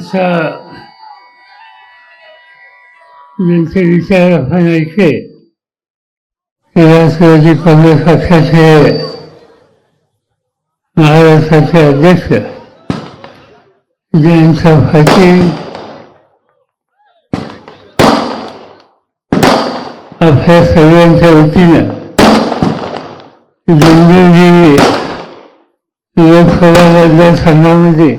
माणसं ज्यांचे विचार आपण ऐकले राष्ट्रवादी काँग्रेस पक्षाचे महाराष्ट्राचे अध्यक्ष जयंत पाटील आपल्या सगळ्यांच्या वतीनं डोंबिवली लोकसभा मतदारसंघामध्ये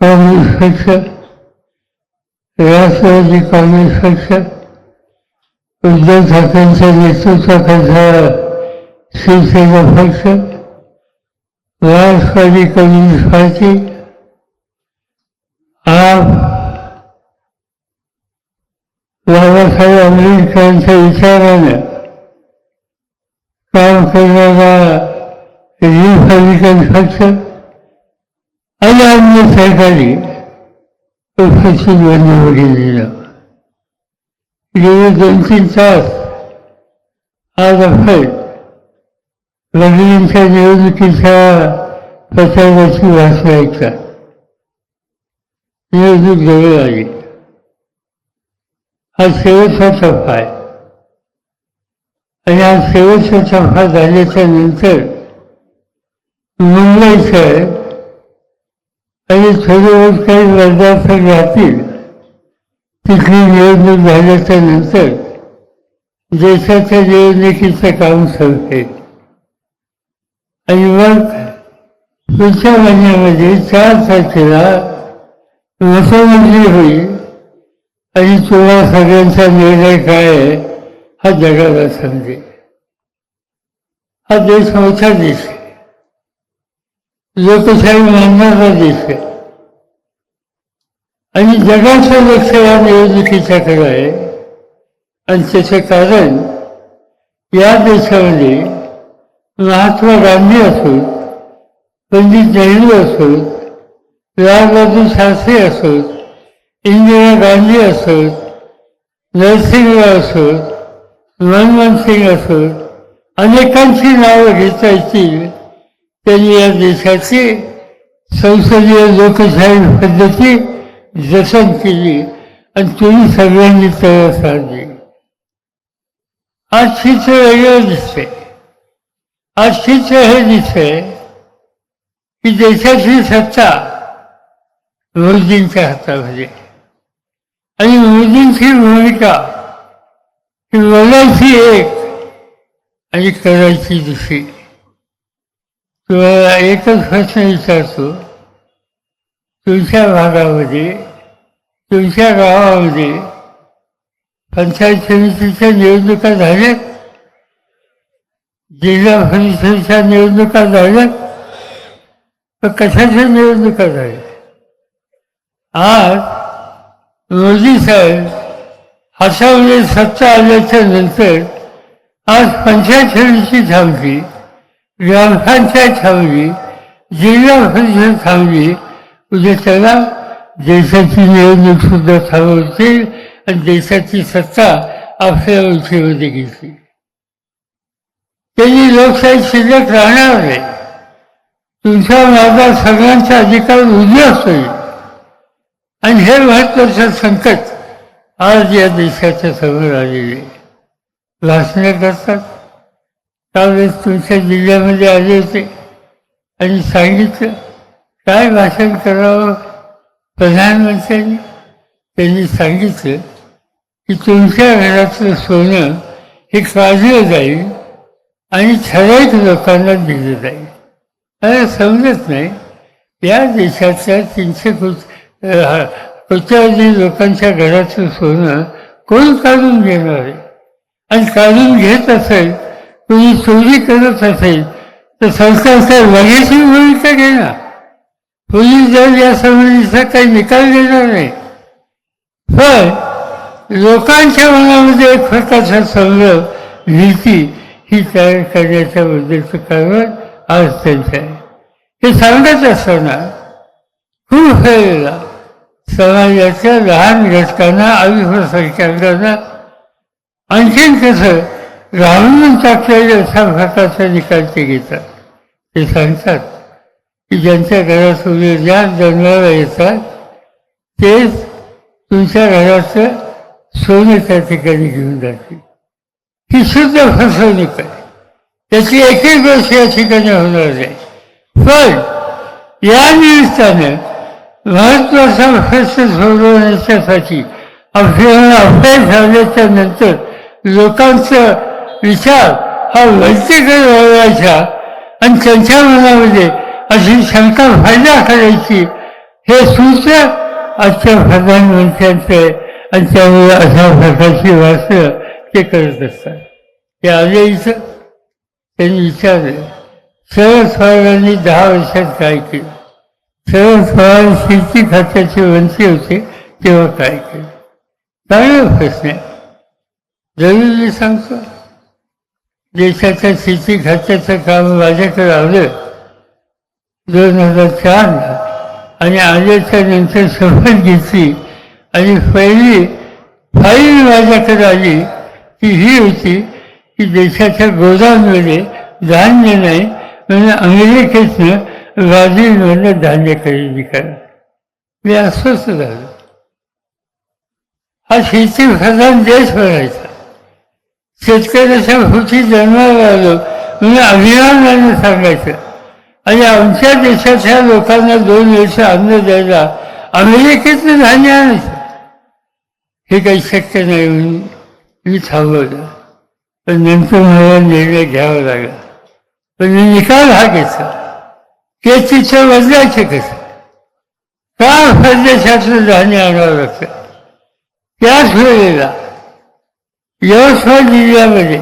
काँग्रेस पक्ष राष्ट्रवादी काँग्रेस पक्ष उद्धव ठाकरेंच्या नेतृत्वाखालचा शिवसेना पक्ष राष्ट्रवादी कम्युनिस्ट पार्टी आप बाबासाहेब आंबेडकरांच्या विचारानं काम करणारा रिपब्लिकन पक्ष आणि अन्य सरकारी पक्षाची निवडणूक दिलं गेले दोन तीन तास आज आपण लग्नांच्या निवडणुकीच्या प्रचाराची भाषा ऐकतात निवडणूक जवळ आली हा शेवटचा टप्पा आहे. आणि हा शेवटचा टप्पा झाल्याच्यानंतर मुंबईचं आणि थोडं बहुत काही मतदारसंघ राहतील तिथली निवडणूक झाल्याच्यानंतर देशाच्या निवडणुकीचं काम सरते आणि मग पुढच्या महिन्यामध्ये चार तारखेला मतमंत्री होईल आणि तुला सगळ्यांचा निर्णय काय आहे हा जगाला समजेल. हा देश मोठा देश आहे. लोकशाही मानणारा देश आहे आणि जगाचं लक्ष या निवडणुकीच्याकडे आहे आणि त्याचं कारण या देशामध्ये महात्मा गांधी असोत पंडित नेहरू असोत लालबहादूर शास्त्री असोत इंदिरा गांधी असोत नरसिंहराव असोत मनमोहन सिंग असोत अनेकांची नावं घेता येतील त्यांनी या देशाची संसदीय लोकशाही पद्धती जतन केली आणि तुम्ही सगळ्यांनी तयार साधली. आज चित्र वेगळं दिसते आज चित्र हे दिसतंय की देशाची सत्ता मोदींच्या हातामध्ये आणि मोदींची भूमिका ही बोलायची एक आणि करायची दुसरी. तुम्हाला एकच प्रश्न विचारतो. तुमच्या भागामध्ये तुमच्या गावामध्ये पंचायत समितीच्या निवडणुका झाल्यात? जिल्हा परिषदेच्या निवडणुका झाल्यात? तर कशाच्या निवडणुका झाल्या आज मोदी साहेब हातामध्ये सत्ता आल्याच्यानंतर आज पंचायत समिती थांबली. ग्रामपंचायत थांबली जिल्हा परिषद थांबली उद्या त्याला देशाची निवडणूक सुद्धा थांबवतील आणि देशाची सत्ता आपल्या उंचीमध्ये घेतली त्यांनी लोकशाही शिल्लक राहणार नाही तुमच्या माझा सगळ्यांचा अधिकार उद्यास होईल आणि हे महत्वाचं संकट आज या देशाच्या समोर आलेले भाषणं करतात त्यावेळेस तुमच्या जिल्ह्यामध्ये आले होते. आणि सांगितलं काय भाषण करावं? प्रधानमंत्र्यांनी त्यांनी सांगितलं की तुमच्या घरातलं सोनं हे काढलं जाईल आणि ठराविक लोकांना दिलं जाईल. मला समजत नाही या देशातल्या तीनशे कोट्यावधी लोकांच्या घरातलं सोनं कोण काढून घेणार आहे? आणि काढून घेत असेल कोणी चोरी करत असेल तर सरकारच्या लगेची भूमिका घेणार? पोलीस दल या संबंधीचा काही निकाल देणार नाही. पण लोकांच्या मनामध्ये एक प्रकारचा संभ्रम भीती ही तयार करण्याच्या बद्दलचं कारण आज त्यांचं आहे. हे सांगत असताना खूप वेळेला समाजाच्या लहान घटकांना अल्पसंख्याकांना आणखीन कसं राहून टाकलेलं असा प्रकारचा निकाल ते घेतात. ते सांगतात की ज्यांच्या घरात उद्या ज्या जन्माला येतात तेच तुमच्या घराचं सोनं त्या ठिकाणी घेऊन जातील. ही शुद्ध फसवणूक आहे. त्याची एकही गोष्ट या ठिकाणी होणार नाही. पण या निमित्तानं महत्त्वाचा प्रश्न सोडवण्याच्यासाठी आपल्याला अभ्यास झाल्याच्यानंतर लोकांचं विचार हा वैद्यकीय व्हायचा आणि त्यांच्या मनामध्ये अशी शंका फायदा करायची हे सूत्र आजच्या प्रधानमंत्र्यांचं आणि त्यामुळे अशा प्रकारची भाषण ते करत असतात. ते आले इथं त्यांनी विचारलं शरद पवारांनी दहा वर्षात काय केलं? शरद पवार शेती खात्याचे मंत्री होते तेव्हा काय केलं? चांगला प्रश्न आहे. मी सांगतो. देशाच्या शेती खात्याचं काम माझ्याकडे आलं. दोन हजार चारला आणि आल्याच्यानंतर शपथ घेतली. आणि पहिली फाईल माझ्याकडे आली ती ही होती की देशाच्या गोदाममध्ये धान्य नाही म्हणून अमेरिकेतनं ब्राझीलमधनं धान्य खरेदी करा. मी अस्वस्थ झालो. हा शेती प्रधान देश बनायचा शेतकऱ्याच्या भूती जन्माला आलो म्हणून अभिमानाने सांगायचं. आणि आमच्या देशातल्या लोकांना दोन वर्ष अन्न द्यायला अमेरिकेतलं धान्य आणायचं. हे काही शक्य नाही म्हणून मी थांबवलं. पण नंतर मला निर्णय घ्यावा लागला. पण मी निकाल हा घेतला. ते तिथं बदलायचं कसं? का परदेशातलं धान्य आणावं लागतं? त्याच वेळेला यवतमाळ जिल्ह्यामध्ये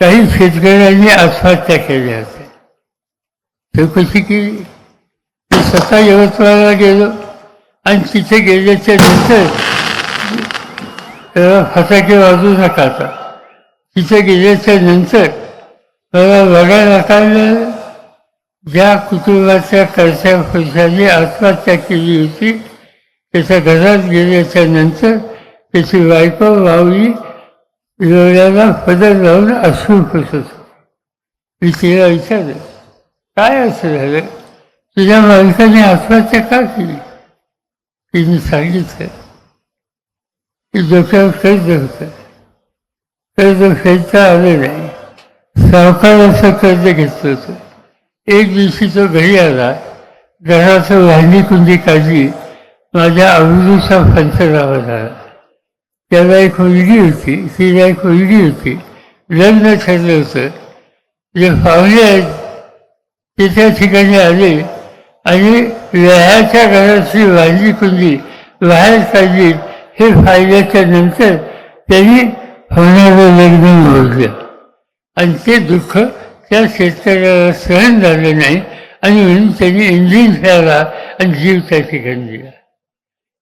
काही शेतकऱ्यांनी आत्महत्या केल्या होत्या कशी केली मी स्वतः यवतमाळला गेलो आणि तिथे गेल्याच्यानंतर फटाके वाजू नका आता तिथे गेल्याच्यानंतर मला बघायला काय ज्या कुटुंबाच्या कर्त्या पुरुषांनी आत्महत्या केली होती त्याच्या घरात गेल्याच्यानंतर त्याची बायको वावली डोळ्याला पदर लावून अश्रू होतो मी तिला विचारलं काय असं झालं? तुझ्या मालकाने आत्महत्या का केली? तिने सांगितलं. की डोक्यावर कर्ज होतं कर्ज फेडता आलं नाही. सावकाराचं कर्ज घेतलं होतं. एक दिवशी तो घरी आला. घराचं भांडी कुंडी काढली. माझ्या आवडीचा पंचनामा झाला त्याला एक मुलगी होती ती एक मुलगी होती लग्न ठरलं होतं जे पाहुणे आहेत ते त्या ठिकाणी आले आणि व्याहाच्या घराची भांडी कुंडी बाहेर काढली हे फायद्याच्या नंतर त्यांनी होणारं लग्न मोजलं आणि ते दुःख त्या शेतकऱ्याला सहन झालं नाही आणि म्हणून त्यांनी इंजिन फेरला आणि जीव त्या ठिकाणी दिला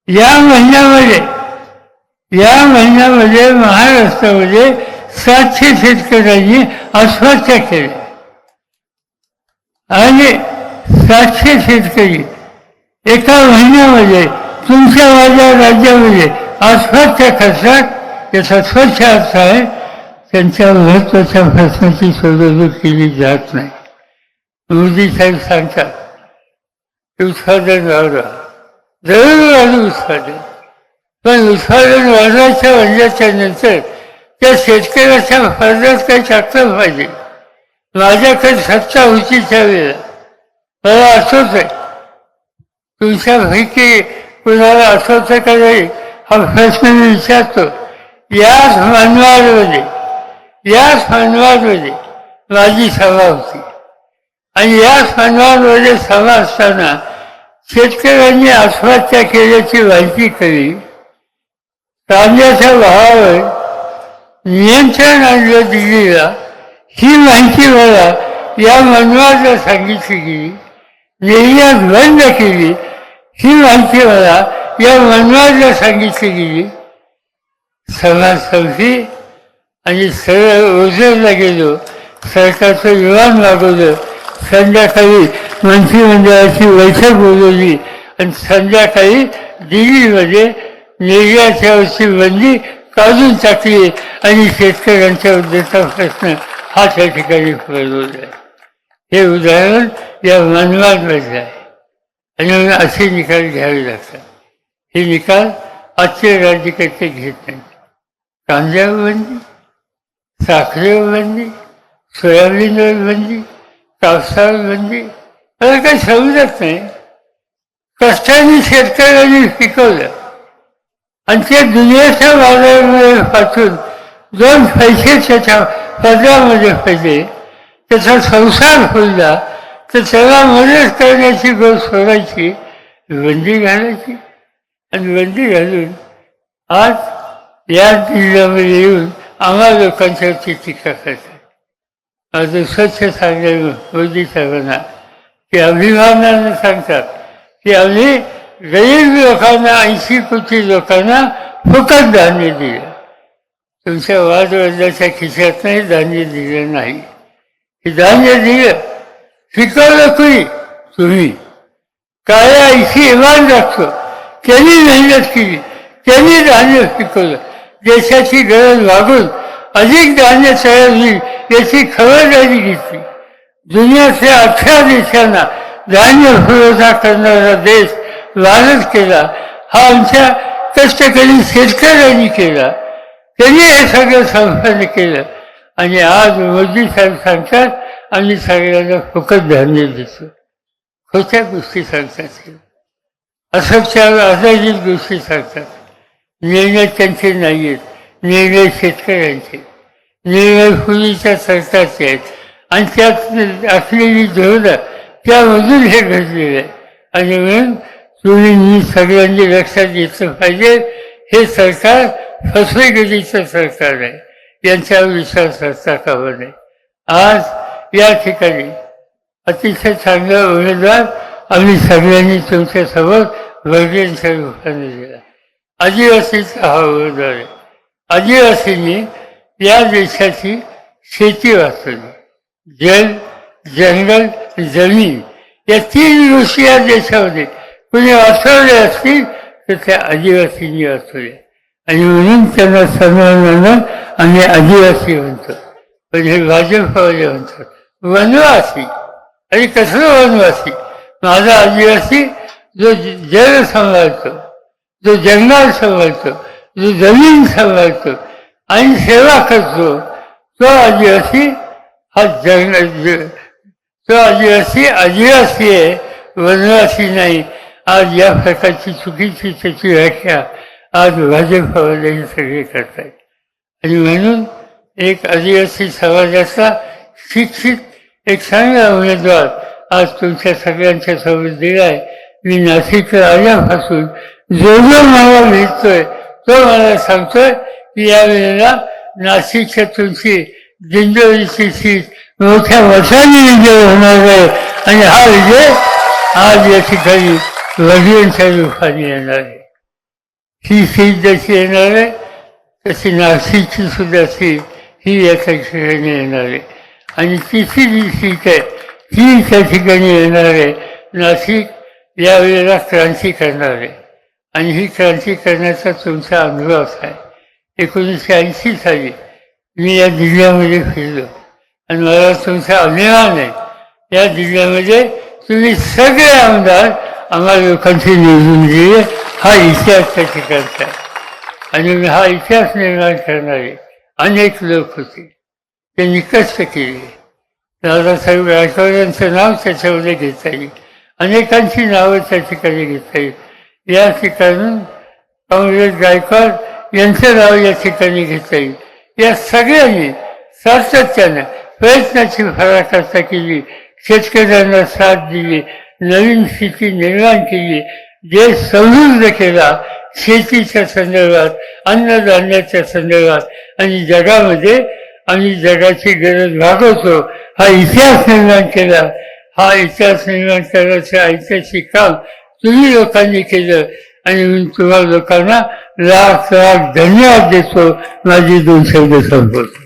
या महिन्यामध्ये या महिन्यामध्ये महाराष्ट्रामध्ये सातशे शेतकऱ्यांनी आत्महत्या केल्या आणि सातशे शेतकरी एका महिन्यामध्ये तुमच्या माझ्या राज्यामध्ये आत्महत्या करतात याचा स्वच्छ अर्थ आहे त्यांच्या महत्त्वाच्या प्रश्नाची सोडवणूक केली जात नाही. मोदी साहेब सांगतात उत्साह वाढवा जरूर वाढू उत्पादन पण उत्पादन वाढवायच्या म्हणल्याच्या नंतर त्या शेतकऱ्याच्या फायद्यात काही टाकलं पाहिजे. माझ्याकडे सत्ता होती त्यावेळेला. मला आठवत आहे तुमच्यापैकी कुणाला आठवतं का नाही? हा प्रश्न मी विचारतो. याच मानवाडमध्ये याच मानवाडमध्ये माझी सभा होती. आणि याच मानवाडमध्ये सभा असताना शेतकऱ्यांनी आत्महत्या केल्याची माहिती कळली. राज्याच्या भावावर नियंत्रण आणलं दिल्लीला ही माहिती मला या मनवाला सांगितली गेली निर्यात बंद केली. ही माहिती मला या मनवाला सांगितली गेली समाज संपली आणि सरळ ओझरला गेलो. सरकारचं विमान मागवलं. संध्याकाळी मंत्रिमंडळाची बैठक बोलवली आणि संध्याकाळी दिल्लीमध्ये निर्याच्यावरची बंदी काढून टाकली आणि शेतकऱ्यांच्या उद्याचा प्रश्न हा त्या ठिकाणी फळवला हे उदाहरण या मनमाडमधलं आहे. आणि असे निकाल घ्यावे लागतात. हे निकाल आजचे राज्यकर्ते घेत नाहीत. कांद्यावर बंदी साखरेवर बंदी सोयाबीनवर बंदी कापसावर बंदी असं काही समजत नाही. कष्टाने शेतकऱ्यांनी पिकवलं. आणि ते दुनियाच्या बाजारामध्ये पाठवून दोन पैसे त्याच्या पदरामध्ये पाहिजे त्याचा संसार होईला तर त्याला मदत करण्याची गोष्ट सोडायची बंदी घालायची. आणि बंदी घालून आज या जिल्ह्यामध्ये येऊन आम्हा लोकांच्यावरती टीका करतात. आज स्वच्छ सांगायला मोदी साहेबांना की अभिमानानं सांगतात की आम्ही गरीब लोकांना ऐंशी कोटी लोकांना फुकट धान्य दिलं. तुमच्या वादवडिलाच्या खिशात धान्य दिलं नाही. हे धान्य दिलं शिकवलं कुणी? तुम्ही. काय ऐशी इमान राखतो त्यांनी मेहनत केली त्यांनी धान्य पिकवलं देशाची गरज वागून अधिक धान्य तयार होईल याची खबरदारी घेतली. दुनियातल्या अठरा देशांना धान्य पुरवठा करणारा देश लालच केला. हा आमच्या कष्टकरी शेतकऱ्यांनी केला. त्यांनी हे सगळं संसार केलं. आणि आज मोदी साहेब सांगतात आम्ही सगळ्यांना फुकट धान्य देतो. खोट्या गोष्टी सांगतात असं असत्य गोष्टी सांगतात. निर्णय त्यांचे नाही आहेत निर्णय शेतकऱ्यांचे. निर्णय पूर्वीच्या सरकारचे आहेत. आणि त्यात असलेली धोरणं त्यामधून हे घडलेलं आहे. आणि म्हणून तुम्ही मी सगळ्यांनी लक्षात घेतलं पाहिजे. हे सरकार फसवेगिरीचं सरकार आहे. यांच्यावर विश्वास असता कामा नये. आज या ठिकाणी अतिशय चांगला उमेदवार आम्ही सगळ्यांनी तुमच्यासमोर वर्गीयांच्या रूपाने दिला. आदिवासीचा हा उमेदवार आहे. आदिवासींनी या देशाची शेती वाचवली. जल जंगल जमीन या तीन गोष्टी या देशामध्ये म्हणजे असले असतील तर त्या आदिवासींनी वाचवल्या आणि म्हणून त्यांना सन्मानानं आम्ही आदिवासी म्हणतो. म्हणजे हे भाजपवाले म्हणतात वनवासी. आणि कसलं वनवासी? माझा आदिवासी जो जल सांभाळतो जो जंगल सांभाळतो जो जमीन सांभाळतो आणि सेवा करतो तो आदिवासी हा जंगल तो आदिवासी आदिवासी आहे वनवासी नाही. आज या प्रकारची चुकीची त्याची व्याख्या आज भाजपवाले सगळे करतायत. आणि म्हणून एक आदिवासी समाजाचा शिक्षित एक चांगला उमेदवार आज तुमच्या सगळ्यांच्या सोबत दिलाय. मी नाशिकला आल्यापासून जो जो मला भेटतोय तो मला सांगतोय की यावेळेला नाशिकच्या तुमची दिंडोरीची सीट मोठ्या वर्षांनी विजय होणार आहे. आणि हा विजय आज या ठिकाणी वडिलांच्या रूपाने येणार आहे ही सीट जशी येणार आहे तशी नाशिकची सुद्धा सीट ही या ठिकाणी येणार आहे. आणि तिसरी जी सीट आहे ती त्या ठिकाणी येणार आहे. नाशिक यावेळेला क्रांती करणार आहे. आणि ही क्रांती करण्याचा तुमचा अनुभव आहे एकोणीसशे ऐंशी साली मी या जिल्ह्यामध्ये फिरलो. आणि मला तुमचा अभिमान आहे. या जिल्ह्यामध्ये तुम्ही सगळे आमदार आम्हाला कंटिन्यू निवडून दिले हा इतिहास त्या ठिकाणचा आहे आणि हा इतिहास निर्माण करणारे अनेक लोक होते. ते निकष्ट केले. दादासाहेब गायकवाड यांचं नाव त्याच्यामध्ये घेता येईल. अनेकांची नावं त्या ठिकाणी घेता येईल. या ठिकाणून काँग्रेस गायकवाड यांचं नाव या ठिकाणी घेता येईल. या सगळ्यांनी सातत्यानं प्रयत्नाची फराकाष्ठा केली. शेतकऱ्यांना साथ दिली. नवीन स्थिती निर्माण केली. देश समृद्ध केला शेतीच्या संदर्भात अन्नधान्याच्या संदर्भात आणि जगामध्ये आम्ही जगाची गरज भागवतो. हा इतिहास निर्माण केला. हा इतिहास निर्माण करायचं ऐतिहासिक काम तुम्ही लोकांनी केलं. आणि मी तुम्हाला लोकांना लाख लाख धन्यवाद देतो. माझी दोन शब्द संपवतो.